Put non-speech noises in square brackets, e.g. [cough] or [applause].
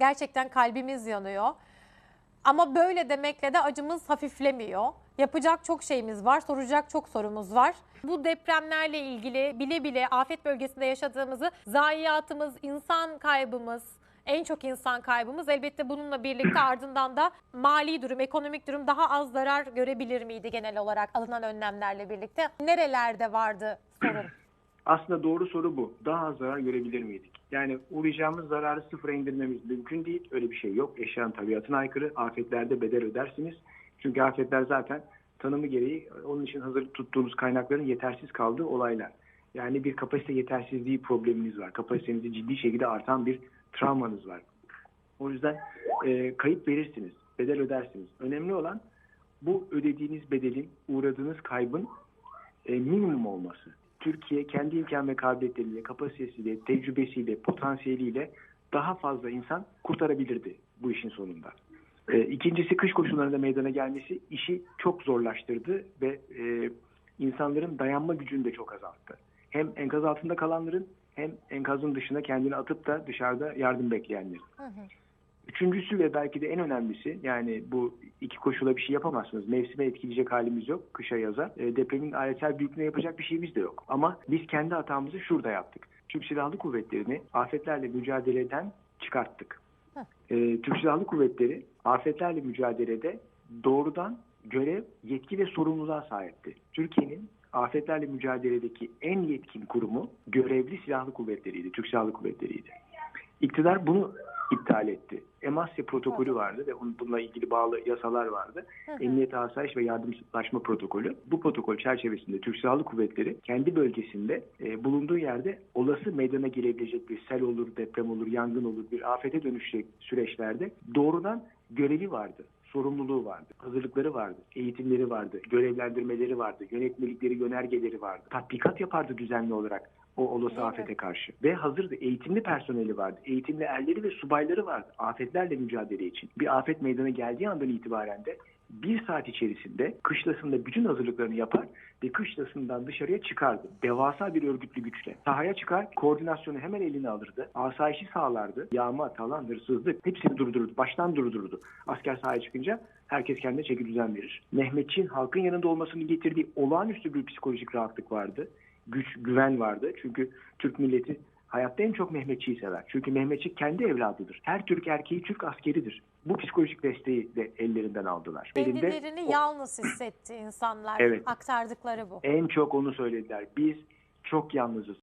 Gerçekten kalbimiz yanıyor. Ama böyle demekle de acımız hafiflemiyor. Yapacak çok şeyimiz var, soracak çok sorumuz var. Bu depremlerle ilgili bile bile afet bölgesinde yaşadığımızı zayiatımız, insan kaybımız, en çok insan kaybımız elbette bununla birlikte [clears throat] ardından da mali durum, ekonomik durum daha az zarar görebilir miydi genel olarak alınan önlemlerle birlikte? Nerelerde vardı sorun? Aslında doğru soru bu. Daha az zarar görebilir miydik? Yani uğrayacağımız zararı sıfıra indirmemiz mümkün değil. Öyle bir şey yok. Eşyanın tabiatına aykırı. Afetlerde bedel ödersiniz. Çünkü afetler zaten tanımı gereği onun için hazır tuttuğunuz kaynakların yetersiz kaldığı olaylar. Yani bir kapasite yetersizliği probleminiz var. Kapasitenizi ciddi şekilde artan bir travmanız var. O yüzden e, kayıp verirsiniz. Bedel ödersiniz. Önemli olan bu ödediğiniz bedelin, uğradığınız kaybın e, minimum olması. Türkiye kendi imkan ve kabiliyetleriyle, kapasitesiyle, tecrübesiyle, potansiyeliyle daha fazla insan kurtarabilirdi bu işin sonunda. E, ikincisi kış koşullarında meydana gelmesi işi çok zorlaştırdı ve e, insanların dayanma gücünü de çok azalttı. Hem enkaz altında kalanların hem enkazın dışına kendini atıp da dışarıda yardım bekleyenlerin. Hı hı. Üçüncüsü ve belki de en önemlisi yani bu iki koşula bir şey yapamazsınız. Mevsime etkileyecek halimiz yok kışa yaza. E, depremin aletel büyüklüğüne yapacak bir şeyimiz de yok. Ama biz kendi hatamızı şurada yaptık. Türk Silahlı Kuvvetleri'ni afetlerle mücadeleden çıkarttık. E, Türk Silahlı Kuvvetleri afetlerle mücadelede doğrudan görev, yetki ve sorumluluğa sahipti. Türkiye'nin afetlerle mücadeledeki en yetkin kurumu görevli silahlı kuvvetleriydi, Türk Silahlı Kuvvetleri'ydi. İktidar bunu iptal etti. Emasya protokolü vardı ve bununla ilgili bağlı yasalar vardı. Emniyet Asayiş ve Yardımlaşma protokolü. Bu protokol çerçevesinde Türk Silahlı Kuvvetleri kendi bölgesinde e, bulunduğu yerde olası meydana gelebilecek bir sel olur, deprem olur, yangın olur, bir afete dönüşecek süreçlerde doğrudan görevi vardı. Sorumluluğu vardı, hazırlıkları vardı, eğitimleri vardı, görevlendirmeleri vardı, yönetmelikleri, yönergeleri vardı. Tatbikat yapardı düzenli olarak o olası mi? afete karşı. Ve hazırdı. Eğitimli personeli vardı. Eğitimli erleri ve subayları vardı. Afetlerle mücadele için. Bir afet meydana geldiği andan itibaren de bir saat içerisinde kışlasında bütün hazırlıklarını yapar ve kışlasından dışarıya çıkardı. Devasa bir örgütlü güçle. Sahaya çıkar, koordinasyonu hemen eline alırdı. Asayişi sağlardı. Yağma, talan, hırsızlık hepsini durdururdu. Baştan durdururdu. Asker sahaya çıkınca herkes kendine çeki düzen verir. Mehmetçiğin halkın yanında olmasını getirdiği olağanüstü bir psikolojik rahatlık vardı güç, güven vardı. Çünkü Türk milleti hayatta en çok Mehmetçiyi sever. Çünkü Mehmetçik kendi evladıdır. Her Türk erkeği Türk askeridir. Bu psikolojik desteği de ellerinden aldılar. Kendilerini o- yalnız hissetti insanlar. Evet. Aktardıkları bu. en çok onu söylediler. Biz çok yalnızız.